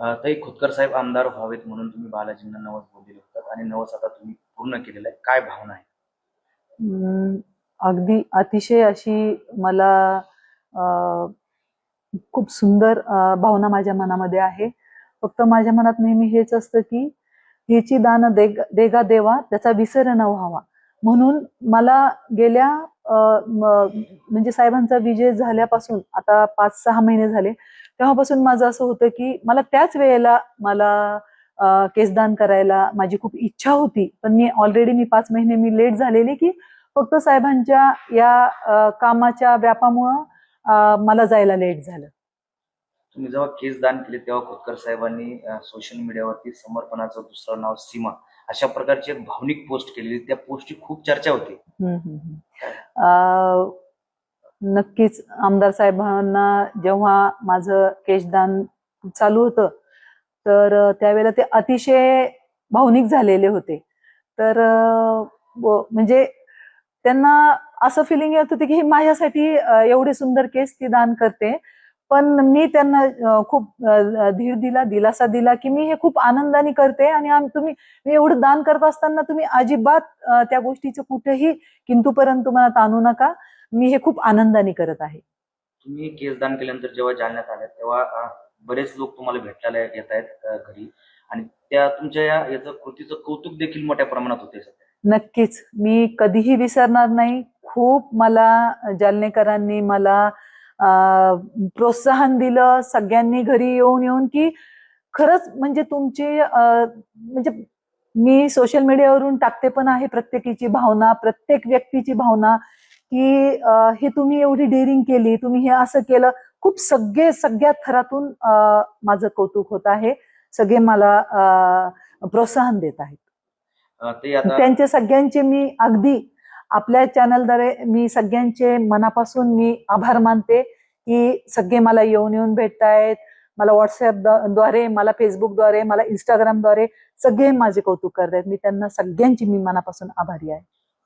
अं, ताई खोतकर साहेब आमदार व्हावेत म्हणून तुम्ही बालाजींना नवस बोललेले होतात आणि नवस आता तुम्ही पूर्ण केलेलं आहे. काय भावना आहे? अगदी अतिशय अशी मला खूप सुंदर भावना माझ्या मनामध्ये आहे. फक्त माझ्या मनात नेहमी हेच असतं की हिची दान देग देगा देवा त्याचा विसर न व्हावा. म्हणून मला गेल्या म्हणजे साहेबांचा विजय झाल्यापासून आता पाच सहा महिने झाले तेव्हापासून माझं असं होतं की मला त्याच वेळेला मला केसदान करायला माझी खूप इच्छा होती. पण मी ऑलरेडी मी पाच महिने मी लेट झालेली की फक्त साहेबांच्या या कामाच्या व्यापामुळं मला जायला लेट झालं. तुम्ही जेव्हा केस दान केले तेव्हा खोतकर साहेबांनी सोशल मीडियावरती समर्पणाचं दुसरं नाव सीमा अशा प्रकारची एक भावनिक पोस्ट केलेली. त्या पोस्टची खूप चर्चा होती. नक्कीच आमदार साहेबांना जेव्हा माझं केशदान चालू होतं तर त्यावेळेला ते अतिशय भावनिक झालेले होते. तर म्हणजे त्यांना असं फिलिंग येत होते की ही माझ्यासाठी एवढे एवढी सुंदर केस ती दान करते. पण मी त्यांना खूप धीर दिला दिलासा दिला की मी हे खूप आनंदाने करते आणि तुम्ही मी एवढं दान करत असताना तुम्ही अजिबात त्या गोष्टीचं कुठेही किंतूपर्यंत मला ताणू नका. मी हे खूप आनंदाने करत आहे. तुम्ही केस दान केल्यानंतर जेव्हा जालन्यात आल्या तेव्हा अं, बरेच लोक तुम्हाला भेटायला येत आहेत अं, घरी. आणि त्या तुमच्या या याचं कृतीचं कौतुक देखील मोठ्या प्रमाणात होते सध्या. नक्कीच. मी कधीही विसरणार नाही. खूप मला जालनेकरांनी मला अं, प्रोत्साहन दिलं सगळ्यांनी घरी येऊन येऊन की खरंच म्हणजे तुमची अं, म्हणजे मी सोशल मीडियावरून टाकते पण आहे प्रत्येकीची भावना प्रत्येक व्यक्तीची भावना. की हे तुम्ही एवढी डेअरिंग केली तुम्ही हे असं केलं. खूप सगळे सगळ्या थरातून माझं कौतुक होत आहे. सगळे मला प्रोत्साहन देत आहेत. अं, ते आता त्यांचे सगळ्यांचे मी अगदी आपल्या चॅनलद्वारे मी सगळ्यांचे मनापासून मी आभार मानते की सगळे मला येऊन येऊन भेटतायत मला व्हॉट्सअपद्वारे मला फेसबुकद्वारे मला इंस्टाग्रामद्वारे सगळे माझे कौतुक करतायत मी त्यांना सगळ्यांची मी मनापासून आभारी आहे.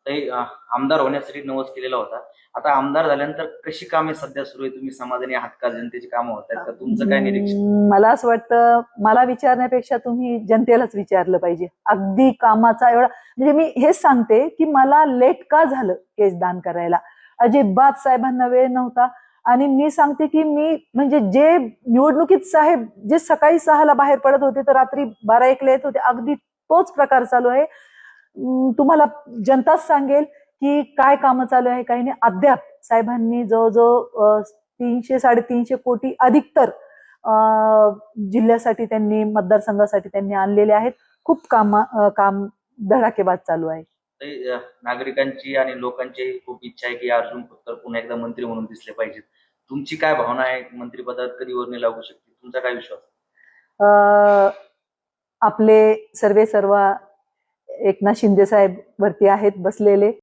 आमदार होण्यासाठी नवस केलेला होता. आता आमदार झाल्यानंतर कशी कामे सध्या सुरू आहे तुम्ही समाधानी आहात का? जनतेची कामं होत आहेत का? तुमचं काय निरीक्षण? मला असं वाटतं मला विचारण्यापेक्षा तुम्ही जनतेलाच विचारलं पाहिजे. अगदी कामाचा एवढा म्हणजे मी हेच सांगते की मला लेट का झालं केस दान करायला? अजिबात साहेबांना वेळ नव्हता. आणि मी सांगते की मी म्हणजे जे निवडणुकीत साहेब जे सकाळी सहाला बाहेर पडत होते तर रात्री बारा एकला येत होते. अगदी तोच प्रकार चालू आहे. तुम्हाला जनताच सांगेल की काय कामं चालू आहे काही नाही. अद्याप साहेबांनी जवळजवळ तीनशे साडेतीनशे कोटी अधिक तर अं, जिल्ह्यासाठी त्यांनी मतदारसंघासाठी त्यांनी आणलेले आहेत. खूप काम काम धडाकेबाज चालू आहे. नागरिकांची आणि लोकांची खूप इच्छा आहे की अर्जुन खोतकर पुन्हा एकदा मंत्री म्हणून दिसले पाहिजेत. तुमची काय भावना आहे? मंत्रिपदात कधी वर्णी लागू शकते तुमचा काय विश्वास? अं, आपले सर्वे सर्व एकनाथ शिंदे साहेब वरती आहेत बसलेले.